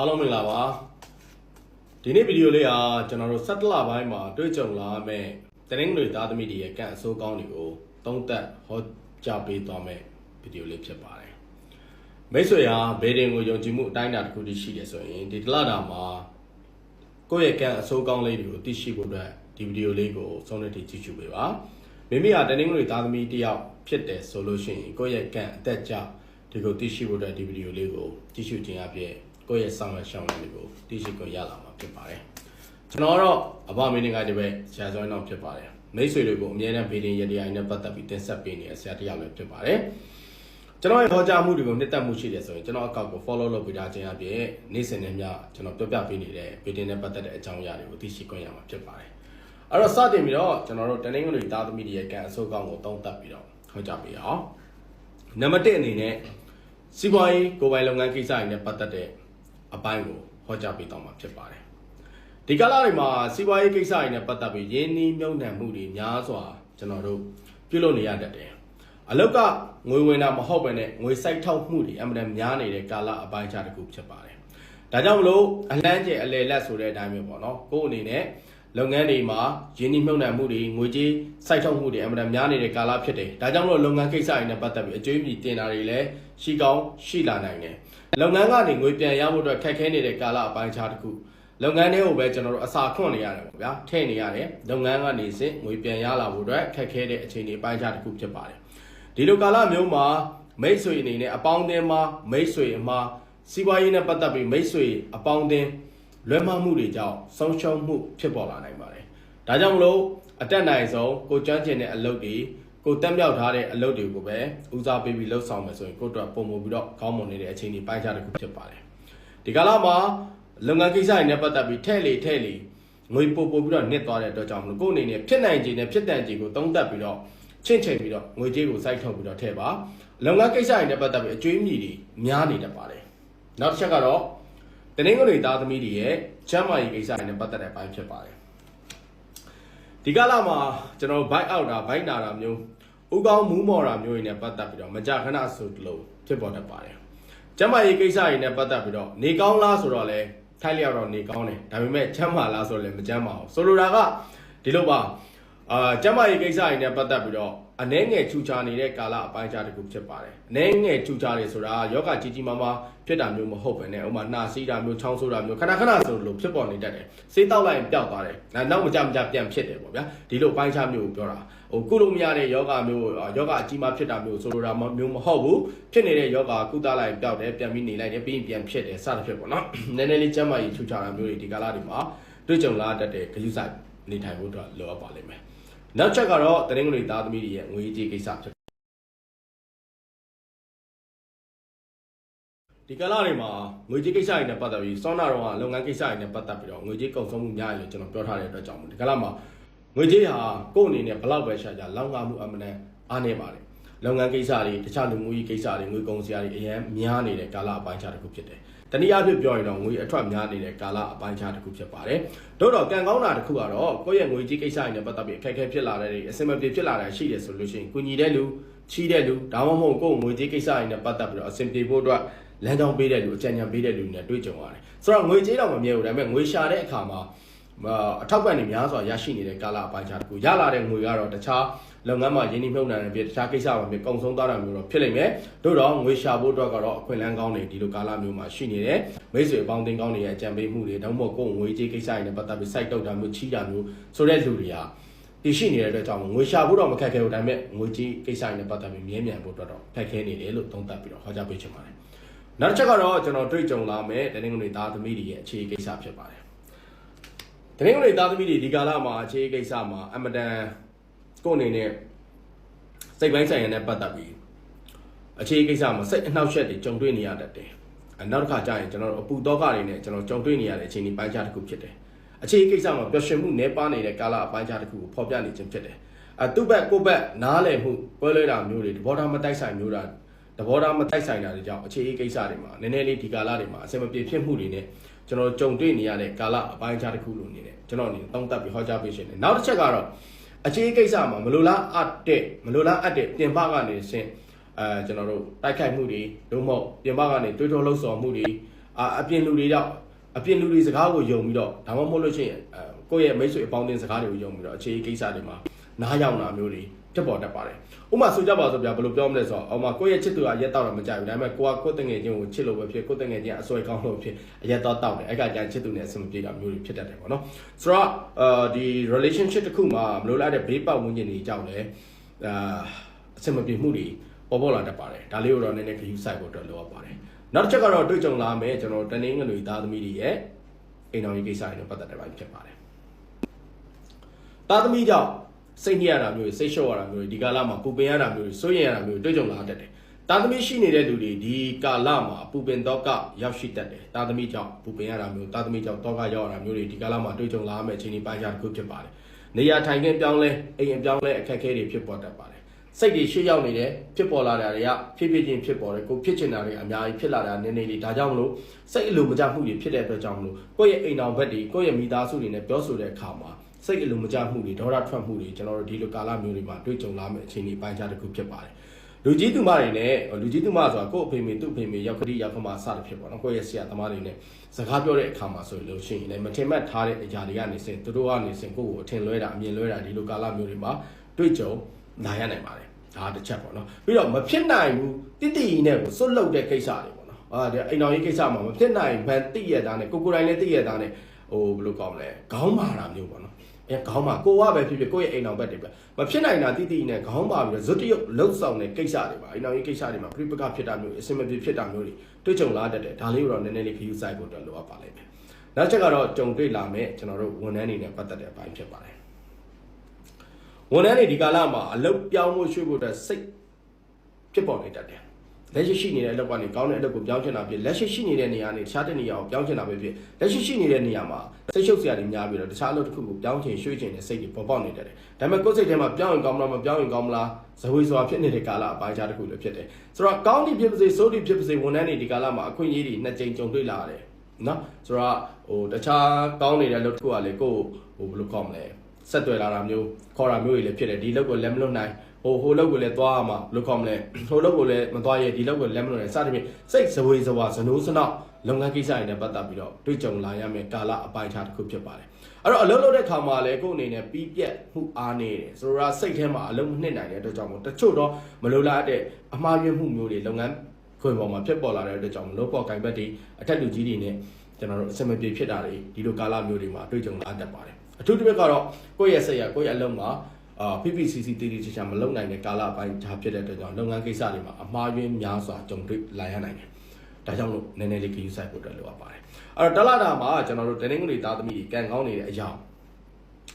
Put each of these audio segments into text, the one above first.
အားလုံးမင်္ဂလာပါဒီနေ့ဗီဒီယိုလေးဟာကျွန်တော်တို့ဆက်တလပိုင်းမှာတွေ့ကြုံလာမဲ့တရင်တွေသားသမီးတွေရဲ့ကန့်အဆိုးကောင်းတွေကိုသုံးသပ်ဟောကြားပေးသွားမဲ့ဗီဒီယိုလေးဖြစ်ပါတယ်မိတ်ဆွေဟာဘေဒင်ကိုယုံကြည်မှုအတိုင်းအတာတစ်ခုတည်းရှိတယ်ဆိုရင်ဒီတလတာမှာကိုယ့်ရဲ့ကန့်အဆိုးကောင်းလေးတွေကိုသိရှိဖို့အတွက်ဒီဗီဒီယိုလေးကိုဆုံးဖြတ်ကြည့်ရှုပေးပါမိမိဟာတရင်တွေသားသမီးတစ်ယောက်ဖြစ်တယ်ဆိုလို့ရှိရင်ကိုယ့်ရဲ့ကန့်အသက်ကြောင့်ဒီကိုသိရှိဖို့အတွက်ဒီဗီဒီယိုလေးကိုကြည့်ရှုခြင်းအပြင် ကိုယ့်ရဲ့ဆောင်ရွက်ရှောင်လေးတွေကိုသိရှိခွင့်ရလာမှာဖြစ်ပါတယ်ကျွန်တော်ကတော့အဘမင်းတွေကဒီပဲဆရာစွမ်းအောင်ဖြစ်ပါတယ်မိတ်ဆွေတွေကိုအမြဲတမ်းဗီဒီယိုရတရားနဲ့ပတ်သက်ပြီးတင်ဆက်ပေးနေတဲ့ဆရာတစ်ယောက်လည်းဖြစ်ပါတယ်ကျွန်တော်ရဲ့ဟောကြားမှုတွေကိုနှစ်သက်မှုရှိတယ်ဆိုရင်ကျွန်တော်အကောင့်ကို follow လုပ်ပေးထားခြင်းအပြင်နေ့စဉ်နဲ့မျှကျွန်တော်ပြောပြပေးနေတဲ့ဗီဒီယိုနဲ့ပတ်သက်တဲ့အကြောင်းအရာတွေကိုသိရှိခွင့်ရမှာဖြစ်ပါတယ်အဲ့တော့စတင်ပြီးတော့ကျွန်တော်တို့တနင်္ဂနွေသားသမီးတွေရဲ့ကံအဆုတ်ကောင်းကိုတုံးတက်ပြီးတော့ဟောကြားပေးအောင်နံပါတ်1အနေနဲ့စီးပွားရေးကိုယ်ပိုင်လုပ်ငန်းကိစ္စတွေနဲ့ပတ်သက်တဲ့ အပိုင်းကိုဟောကြားပေးတော့မှာဖြစ်ပါတယ်ဒီကာလတွေမှာစီးပွားရေးကိစ္စတွေနဲ့ပတ်သက်ပြီးရင်းနှီးမြှုပ်နှံမှုတွေများစွာကျွန်တော်တို့ပြုလုပ်နေရတတ်တယ်အလောက်ကငွေဝင်တာမဟုတ်ပဲနဲ့ငွေစိုက်ထောက်မှုတွေအမှန်တမ်းများနေတဲ့ကာလအပိုင်းခြားတစ်ခုဖြစ်ပါတယ်ဒါကြောင့်မလို့အလန်းကျဲအလေလက်ဆိုတဲ့အတိုင်းမျိုးပေါ့နော်ကိုယ်အနေနဲ့ လုပ်ငန်းတွေမှာရင်းနှီးမြှုပ်နှံမှုတွေငွေကြေးစိုက်ထုတ်မှုတွေအမှန်တမ်းများနေတဲ့ကာလဖြစ်တယ်ဒါကြောင့်မလို့လုပ်ငန်းကိစ္စတွေနဲ့ပတ်သက်ပြီးအကျွေးမြီတင်တာတွေလည်းရှိကောင်းရှိလာနိုင်တယ်လုပ်ငန်းကနေငွေပြန်ရဖို့အတွက်ခက်ခဲနေတဲ့ကာလအပိုင်းခြားတစ်ခုလုပ်ငန်းတွေကိုပဲကျွန်တော်တို့အစာခွန့်နေရတယ်ပေါ့ဗျာထည့်နေရတယ်လုပ်ငန်းကနေစစ်ငွေပြန်ရလာဖို့အတွက်ခက်ခဲတဲ့အခြေအနေအပိုင်းခြားတစ်ခုဖြစ်ပါတယ်ဒီလိုကာလမျိုးမှာမိတ်ဆွေအနေနဲ့အပေါင်းအသင်းမှာမိတ်ဆွေအမှာစီးပွားရေးနဲ့ပတ်သက်ပြီးမိတ်ဆွေအပေါင်းအသင်း လွဲမှားမှုတွေကြောင့်ဆုံးရှုံးမှုဖြစ်ပေါ်လာနိုင်ပါတယ်ဒါကြောင့်မလို့အတက်နိုင်ဆုံးကိုကျွမ်းကျင်တဲ့အလုပ်တွေကိုတက်မြောက်ထားတဲ့အလုပ်တွေကိုပဲဦးစားပေးပြီးလှုပ်ဆောင်မယ်ဆိုရင်ကိုယ့်အတွက်ပုံမူပြီးတော့ခေါင်းမွန်နေတဲ့အခြေအနေပိုင်းခြားတစ်ခုဖြစ်ပါတယ်ဒီကာလမှာလုပ်ငန်းကိစ္စတွေနဲ့ပတ်သက်ပြီးထဲ့လေထဲ့လေငွေပို့ပို့ပြီးတော့နစ်သွားတဲ့အတွက်ကြောင့်မလို့ကိုယ့်အနေနဲ့ဖြစ်နိုင်ခြေနဲ့ဖြစ်တန်ခြေကိုသုံးသပ်ပြီးတော့ချင့်ချိန်ပြီးတော့ငွေကြေးကိုစိုက်ထုတ်ပြီးတော့ထည့်ပါလုပ်ငန်းကိစ္စတွေနဲ့ပတ်သက်ပြီးအကျွေးမြီတွေများနေတတ်ပါတယ်နောက်တစ်ချက်ကတော့ တနင်္ဂနွေသားသမီးတွေရဲ့ချမ်းမာရေးကိစ္စတွေနဲ့ပတ်သက်တဲ့အပိုင်းဖြစ်ပါတယ်ဒီကာလမှာကျွန်တော် bite out တာ bite နာတာမျိုးဥကောင်းမူးမော်တာမျိုးတွေနဲ့ပတ်သက်ပြီးတော့မကြခဏဆိုတလို့ဖြစ်ပေါ်တတ်ပါတယ်ကျမ်းမာရေးကိစ္စတွေနဲ့ပတ်သက်ပြီးတော့နေကောင်းလားဆိုတော့လဲထိုက်လျောက်တော့နေကောင်းတယ်ဒါပေမဲ့ချမ်းမာလားဆိုတော့လည်းမချမ်းပါဘူးဆိုလိုတာကဒီလိုပါအာကျမ်းမာရေးကိစ္စတွေနဲ့ပတ်သက်ပြီးတော့ အနှဲငယ်ချူချာနေတဲ့ကာလအပိုင်းခြားတစ်ခုဖြစ်ပါတယ်အနှဲငယ်ချူချာနေဆိုတာယောဂကြီးကြီးမားမားဖြစ်တာမျိုးမဟုတ်ပဲねဥမာနှာစီးတာမျိုးချောင်းဆိုးတာမျိုးခဏခဏဆိုလို့ဖြစ်ပေါ်နေတတ်တယ်စေးတောက်လိုက်ရင်ပျောက်သွားတယ်နောက်မကြမကြပြန်ဖြစ်တယ်ပေါ့ဗျာဒီလိုအပိုင်းခြားမျိုးကိုပြောတာဟိုကုလို့မရတဲ့ယောဂမျိုးယောဂအကြီးမားဖြစ်တာမျိုးဆိုလိုတာမျိုးမဟုတ်ဘူးဖြစ်နေတဲ့ယောဂကုသလိုက်ရင်ပျောက်တယ်ပြန်ပြီးနေလိုက်တယ်ပြီးရင်ပြန်ဖြစ်တယ်စသဖြင့်ပေါ့နော်နည်းနည်းလေးကျမ်းမာရေးချူချာတာမျိုးတွေဒီကာလတွေမှာတွေ့ကြုံလာတတ်တဲ့ဂရုစိုက်နေထိုင်ဖို့အတွက်လိုအပ်ပါလိမ့်မယ် နောက်ချက်ကတော့တရင်ကလေးသားသမီးတွေရဲ့ငွေကြေးကိစ္စဖြစ်ဒီကလာတွေမှာငွေကြေးကိစ္စတွေနဲ့ပတ်သက်ပြီးစောနာတော့ကလုပ်ငန်းကိစ္စတွေနဲ့ပတ်သက်ပြီးတော့ငွေကြေးကုန်ဆုံးမှုများတယ်လို့ကျွန်တော်ပြောထားတဲ့အတွက်ကြောင့်ဒီကလာမှာငွေကြေးဟာကိုယ့်အနေနဲ့ဘလောက်ပဲရှာကြလောက်ငါမှုအမှန်တန်အားနေပါတယ် လုပ်ငန်းကိစ္စတွေတခြားလူမှုရေးကိစ္စတွေငွေကုန်စရာတွေအရင်များနေတဲ့ကာလအပိုင်းခြားတစ်ခုဖြစ်တယ်တနည်းအားဖြင့်ပြောရင်တော့ငွေအထွက်များနေတဲ့ကာလအပိုင်းခြားတစ်ခုဖြစ်ပါတယ်။တို့တော့ကံကောင်းတာတစ်ခုကတော့ကိုယ့်ရဲ့ငွေကြေးကိစ္စတွေနဲ့ပတ်သက်ပြီးအခက်အခဲဖြစ်လာတဲ့အစင်မပြေဖြစ်လာတာရှိတယ်ဆိုလို့ရှိရင်ကုညီတဲ့လူချီးတဲ့လူဒါမှမဟုတ်ကိုယ့်ငွေကြေးကိစ္စတွေနဲ့ပတ်သက်ပြီးတော့အစင်ပြေဖို့အတွက်လမ်းကြောင်းပေးတဲ့လူအကြံဉာဏ်ပေးတဲ့လူတွေနဲ့တွေ့ကြုံရတယ်။ဆိုတော့ငွေကြေးတော့မမြဲဘူးဒါပေမဲ့ငွေရှာတဲ့အခါမှာ အထောက်ပံ့တွေများစွာရရှိနေတဲ့ကာလအပိုင်းခြားတစ်ခုရလာတဲ့ငွေကတော့တခြားလုပ်ငန်းမှာရင်းနှီးမြှုပ်နှံတဲ့ပြတခြားကိစ္စမှာပြကုံဆုံးသွားတာမျိုးတော့ဖြစ်လိမ့်မယ်တို့တော့ငွေရှာဖို့အတွက်ကတော့အခွင့်အလမ်းကောင်းတွေဒီလိုကာလမျိုးမှာရှိနေတယ်မိတ်ဆွေအပေါင်းအသင်းကောင်းတွေရဲ့အကြံပေးမှုတွေတောင်းဖို့ကိုယ်ငွေကြေးကိစ္စတွေနဲ့ပတ်သက်ပြီး site တုတ်တာမျိုးချီးတာမျိုးဆိုတဲ့လူတွေကတည်ရှိနေတဲ့အတွက်ကြောင့်ငွေရှာဖို့တော့မခက်ခဲဘူးဒါပေမဲ့ငွေကြေးကိစ္စတွေနဲ့ပတ်သက်ပြီးမြဲမြံဖို့အတွက်တော့ခက်ခဲနေတယ်လို့သုံးသပ်ပြီးတော့ဟောကြားပေးချင်ပါတယ်နောက်တစ်ချက်ကတော့ကျွန်တော်တွေ့ကြုံလာမဲ့တနင်္ဂနွေသားသမီးတွေရဲ့အခြေကိစ္စဖြစ်ပါတယ် တနင်္ဂနွေသားသမီးတွေဒီကာလမှာအခြေကိစ္စမှာအမတန်ကိုယ့်အနေနဲ့စိတ်ပိုင်းဆိုင်ရာနဲ့ပတ်သက်ပြီးအခြေကိစ္စမှာစိတ်အနှောက်အယှက်တွေကြုံတွေ့နေရတတ်တယ်။နောက်တစ်ခါကျရင်ကျွန်တော်တို့အပူတော့ကတွေနဲ့ကျွန်တော်ကြုံတွေ့နေရတဲ့အခြေအနေပိုင်းခြားတစ်ခုဖြစ်တယ်။အခြေကိစ္စမှာပျော်ရွှင်မှုနည်းပါးနေတဲ့ကာလအပိုင်းခြားတစ်ခုကိုဖော်ပြနေခြင်းဖြစ်တယ်။အတုဘက်ကိုဘက်နားလည်မှုကွဲလွဲတာမျိုးတွေသဘောထားမတိုက်ဆိုင်မျိုးတာသဘောထားမတိုက်ဆိုင်တာတွေကြောင့်အခြေကိစ္စတွေမှာနည်းနည်းလေးဒီကာလတွေမှာအဆင်မပြေဖြစ်မှုတွေနဲ့ ကျွန်တော်ကြုံတွေ့နေရတဲ့ကာလအပိုင်းခြားတစ်ခုလိုနေတယ်ကျွန်တော်အနေနဲ့တောင်းတပြီးဟောကြားပေးရှင်တယ်။နောက်တစ်ချက်ကတော့အခြေကိစ္စမှာမလိုလားအပ်တဲ့မလိုလားအပ်တဲ့ပြင်ပကနေဆင်းအဲကျွန်တော်တို့တိုက်ခိုက်မှုတွေလုံးမပြင်ပကနေတွေးတောလှုပ်ဆော်မှုတွေအာအပြင်လူတွေတော့အပြင်လူတွေစကားကိုယုံပြီးတော့ဒါမှမဟုတ်လို့ရှိရင်အဲ ကိုယ့်ရဲ့မိတ်ဆွေအပေါင်းအသင်းစကားတွေကိုယုံပြီးတော့အခြေအကိစ္စတွေမှာနားရောက်တာမျိုးတွေတက်ပေါ်တတ်ပါတယ်ဥပမာဆိုကြပါစို့ဗျာဘယ်လိုပြောမလဲဆိုတော့အော်မကိုယ့်ရဲ့ချစ်သူကရက်တော့တော့မကြိုက်ဘူးဒါပေမဲ့ကိုကကိုယ့်တငယ်ချင်းကိုချစ်လို့ပဲဖြစ်ကိုယ့်တငယ်ချင်းအစွဲကောင်းလို့ဖြစ်အရက်တော့တောက်တယ်အဲ့ကကြာချစ်သူနဲ့အဆင်မပြေတာမျိုးတွေဖြစ်တတ်တယ်ပေါ့နော်ဆိုတော့အာဒီ relationship တစ်ခုမှာမလို့လားတဲ့ဘေးပတ်ဝန်းကျင်တွေကြောင့်လည်းအာအဆင်မပြေမှုတွေပေါ်ပေါ်လာတတ်ပါတယ်ဒါလေးကိုတော့နည်းနည်းခရူးဆိုင်ဖို့အတွက်လိုအပ်ပါတယ်နောက်တစ်ချက်ကတော့တွေ့ကြုံလာမယ်ကျွန်တော်တနင်္ဂနွေသားသမီးတွေရဲ့အိမ်တော်ကြီးကိစ္စတွေနဲ့ပတ်သက်တဲ့ပိုင်းဖြစ်ပါတယ် သားသမီးကြောင့်စိတ်ညစ်ရတာမျိုးတွေစိတ်လျှော့ရတာမျိုးတွေဒီကာလမှာပူပင်ရတာမျိုးတွေစိုးရိမ်ရတာမျိုးတွေတွေ့ကြုံလာတတ်တယ်။သားသမီးရှိနေတဲ့လူတွေဒီကာလမှာပူပင်တော့ကရောက်ရှိတတ်တယ်။သားသမီးကြောင့်ပူပင်ရတာမျိုးသားသမီးကြောင့်တော့ကရောက်ရတာမျိုးတွေဒီကာလမှာတွေ့ကြုံလာမယ့်အခြေအနေပိုင်းခြားတစ်ခုဖြစ်ပါတယ်။နေရာထိုင်ခင်းပြောင်းလဲအိမ်အပြောင်းလဲအခက်အခဲတွေဖြစ်ပေါ်တတ်ပါတယ်။စိတ်တွေရှေ့ရောက်နေတယ်ဖြစ်ပေါ်လာတာတွေကဖြစ်ဖြစ်ချင်းဖြစ်ပေါ်တယ်ကိုဖြစ်ချင်တာတွေအများကြီးဖြစ်လာတာနည်းနည်းလေးဒါကြောင့်မလို့စိတ်အလိုမကျမှုတွေဖြစ်တဲ့အတွက်ကြောင့်မလို့ကိုယ့်ရဲ့အိမ်တော်ဘက်တွေကိုယ့်ရဲ့မိသားစုတွေနဲ့ပြောဆိုတဲ့အခါမှာ စိတ်အလိုမကျမှုတွေဒေါသထွက်မှုတွေကျွန်တော်တို့ဒီလိုကာလမျိုးတွေမှာတွေ့ကြုံလာမယ့်အခြေအနေပိုင်းခြားတစ်ခုဖြစ်ပါတယ်လူကြီးသူမတွေနဲ့လူကြီးသူမဆိုတာကိုယ့်အဖေမေသူ့အဖေမေရောက်ကတိရောက်ခမစတဲ့ဖြစ်ပေါ့နော်ကိုယ့်ရဲ့ဆရာသမားတွေနဲ့စကားပြောတဲ့အခါမှာဆိုလို့ရှိရင်လည်းမထင်မှတ်ထားတဲ့အရာတွေကနေစင်သူတို့ကနေစင်ကိုယ့်ကိုအထင်လွဲတာအမြင်လွဲတာဒီလိုကာလမျိုးတွေမှာတွေ့ကြုံလာရနိုင်ပါတယ်ဒါတစ်ချက်ပေါ့နော်ပြီးတော့မဖြစ်နိုင်ဘူးတိတိကြီးနဲ့ကိုစွတ်လုတ်တဲ့ကိစ္စတွေပေါ့နော်အာဒီအိမ်တော်ကြီးကိစ္စမှာမဖြစ်နိုင်ဘန်တိရတာနဲ့ကိုကိုယ်တိုင်လည်းတိရတာနဲ့ ဟိုဘယ်လိုကောင်းမလဲခေါင်းမာတာမျိုးပေါ့နော်အဲခေါင်းမာကိုကပဲဖြစ်ဖြစ်ကိုယ့်ရဲ့အိမ်တော်ဘက်တွေပဲမဖြစ်နိုင်တာတိတိနဲ့ခေါင်းမာပြီးတော့ဇွတ်တရုပ်လှုပ်ဆောင်တဲ့ကိစ္စတွေပါအိမ်တော်ကြီးကိစ္စတွေမှာပြိပကဖြစ်တာမျိုးအစင်မပြေဖြစ်တာမျိုးတွေတွေ့ကြုံလာတတ်တယ်ဒါလေးကိုတော့နည်းနည်းလေးခယူဆိုင်ဖို့အတွက်လိုအပ်ပါလိမ့်မယ်နောက်ချက်ကတော့ကြုံတွေ့လာမဲ့ကျွန်တော်တို့ဝန်ထမ်းတွေနဲ့ပတ်သက်တဲ့အပိုင်းဖြစ်ပါတယ်ဝန်ထမ်းတွေဒီကာလမှာအလုပ်ပြောင်းဖို့ရွှေ့ဖို့အတွက်စိတ်ဖြစ်ပေါ်နေတတ်တယ် လက်ရှိရှိနေတဲ့အလုပ်ကနေကောင်းတဲ့အလုပ်ကိုပြောင်းချင်တာဖြစ်လက်ရှိရှိနေတဲ့နေရာနဲ့တခြားတဲ့နေရာကိုပြောင်းချင်တာပဲဖြစ်လက်ရှိရှိနေတဲ့နေရာမှာစိတ်ရှုပ်စရာတွေများပြီးတော့တခြားအလုပ်တစ်ခုကိုပြောင်းချင်ရွှေ့ချင်တဲ့စိတ်တွေပေါ်ပေါက်နေတတ်တယ်ဒါပေမဲ့ကိုယ်စိတ်ထဲမှာပြောင်းရင်ကောင်းမလားမပြောင်းရင်ကောင်းမလားဇဝေစွာဖြစ်နေတဲ့ကာလအပိုင်းခြားတစ်ခုလည်းဖြစ်တယ်ဆိုတော့ကောင်းသည်ဖြစ်ပါစေဆိုးသည်ဖြစ်ပါစေဝန်ထမ်းတွေဒီကာလမှာအခွင့်အရေးတွေနှစ်ကြိမ်ကြုံတွေ့လာရတယ်နော်ဆိုတော့ဟိုတခြားကောင်းနေတဲ့လုပ်တစ်ခုကလေကိုဟိုဘယ်လိုကောင်းမလဲ ဆက်သွယ်လာတာမျိုးခေါ်တာမျိုးတွေလည်းဖြစ်တယ်ဒီလုပ်ကိုလည်းမလွတ်နိုင်ဟိုဟိုလောက်ကိုလည်းသွားရမှာဘယ်လိုခေါ်မလဲဟိုလောက်ကိုလည်းမသွားရဒီလောက်ကိုလည်းမလွတ်နိုင်စသဖြင့်စိတ်ဇဝေဇဝါဇနိုးစနောက်လုပ်ငန်းကိစ္စတွေနဲ့ပတ်သက်ပြီးတော့တွေ့ကြုံလာရမယ့်ကာလအပိုင်းခြားတစ်ခုဖြစ်ပါတယ်အဲ့တော့အလုပ်လုပ်တဲ့ခါမှာလည်းကိုယ့်အနေနဲ့ပြီးပြတ်မှုအားနေတယ်ဆိုတော့စိတ်ထဲမှာအလုံးမနှစ်နိုင်တဲ့အတွက်ကြောင့်မို့တချို့တော့မလိုလားတဲ့အမှားယွင်းမှုမျိုးတွေလုပ်ငန်းခွင်ပေါ်မှာဖြစ်ပေါ်လာတဲ့အတွက်ကြောင့်လောပေါ်ကင်ဘက်တွေအထက်လူကြီးတွေနဲ့ကျွန်တော်တို့အစမပြေဖြစ်တာတွေဒီလိုကာလမျိုးတွေမှာတွေ့ကြုံလာတတ်ပါတယ် အထူးသဖြင့်ကတော့ကိုယ့်ရဲ့စိတ်ရကိုယ့်ရဲ့အလုံးမှာအာ PPCC တည်တည်ချာချာမလုပ်နိုင်တဲ့ကာလပိုင်းခြားဖြစ်တဲ့အတွက်ကြောင့်လုပ်ငန်းကိစ္စတွေမှာအမှားယွင်းများစွာကြုံတွေ့လာရနိုင်တယ်။ဒါကြောင့်လို့နည်းနည်းလေးခရီးဆိုင်ဖို့အတွက်လိုအပ်ပါတယ်။အဲ့တော့တလတာမှာကျွန်တော်တို့တနင်္ဂနွေသားသမီးတွေကန်ကောင်းနေတဲ့အရာ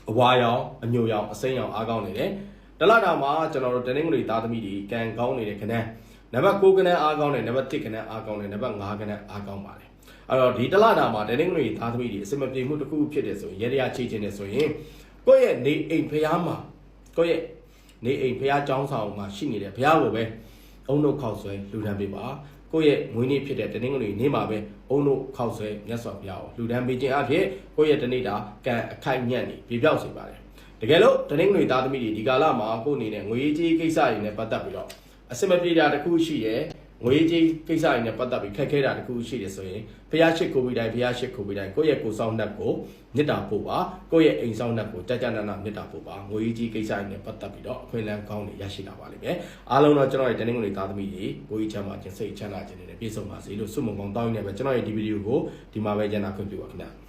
အဝါရောင်အညိုရောင်အစိမ်းရောင်အားကောင်းနေတယ်။တလတာမှာကျွန်တော်တို့တနင်္ဂနွေသားသမီးတွေကန်ကောင်းနေတဲ့ခဏနံပါတ်6ခဏအားကောင်းတယ်နံပါတ်7ခဏအားကောင်းတယ်နံပါတ်5ခဏအားကောင်းပါတယ်။ အဲ့တော့ဒီတလနာမှာဒနေငွေသားသမီးတွေအစမပြေမှုတစ်ခုဖြစ်တယ်ဆိုရင်ရေရချေခြင်းတယ်ဆိုရင်ကိုယ့်ရဲ့နေအိမ်ဖျားမှာကိုယ့်ရဲ့နေအိမ်ဖျားចောင်းဆောင်မှာရှိနေတဲ့ဖျားကိုပဲအုံတို့ခောက်ဆွဲလူဒန်းပေးပါကိုယ့်ရဲ့မွေးနေ့ဖြစ်တဲ့တနင်္ဂနွေနေ့မှာပဲအုံတို့ခောက်ဆွဲမြတ်စွာဘုရားကိုလူဒန်းပေးခြင်းအဖြစ်ကိုယ့်ရဲ့တနေ့တာကံအခိုက်ညံ့နေပြပြောက်စေပါတယ်တကယ်လို့တနင်္ဂနွေသားသမီးတွေဒီကာလမှာကိုယ့်အနေနဲ့ငွေကြေးကိစ္စတွေနဲ့ပတ်သက်ပြီးတော့အစမပြေတာတစ်ခုရှိရဲ့ ငွေကြီးကိစ္စတွေနဲ့ပတ်သက်ပြီးခက်ခဲတာတခုရှိတယ်ဆိုရင်ဖះရှိခိုးပြီးတိုင်းဖះရှိခိုးပြီးတိုင်းကိုယ့်ရဲ့ကိုယ်ဆောင်နှက်ကိုမေတ္တာပို့ပါကိုယ့်ရဲ့အိမ်ဆောင်နှက်ကိုကြကြနနမေတ္တာပို့ပါငွေကြီးကိစ္စတွေနဲ့ပတ်သက်ပြီးတော့အခွင့်အလမ်းကောင်းတွေရရှိလာပါလိမ့်မယ်အားလုံးတော့ကျွန်တော်ရဲ့တနင်္ဂနွေသားသမီးတွေကိုကြီးချမ်းသာခြင်းစိတ်ချမ်းသာခြင်းတွေနဲ့ပြည့်စုံပါစေလို့ဆုမွန်ကောင်းတောင်းနေပဲကျွန်တော်ရဲ့ဒီဗီဒီယိုကိုဒီမှာပဲကျန်တာခွင့်ပြုပါခင်ဗျာ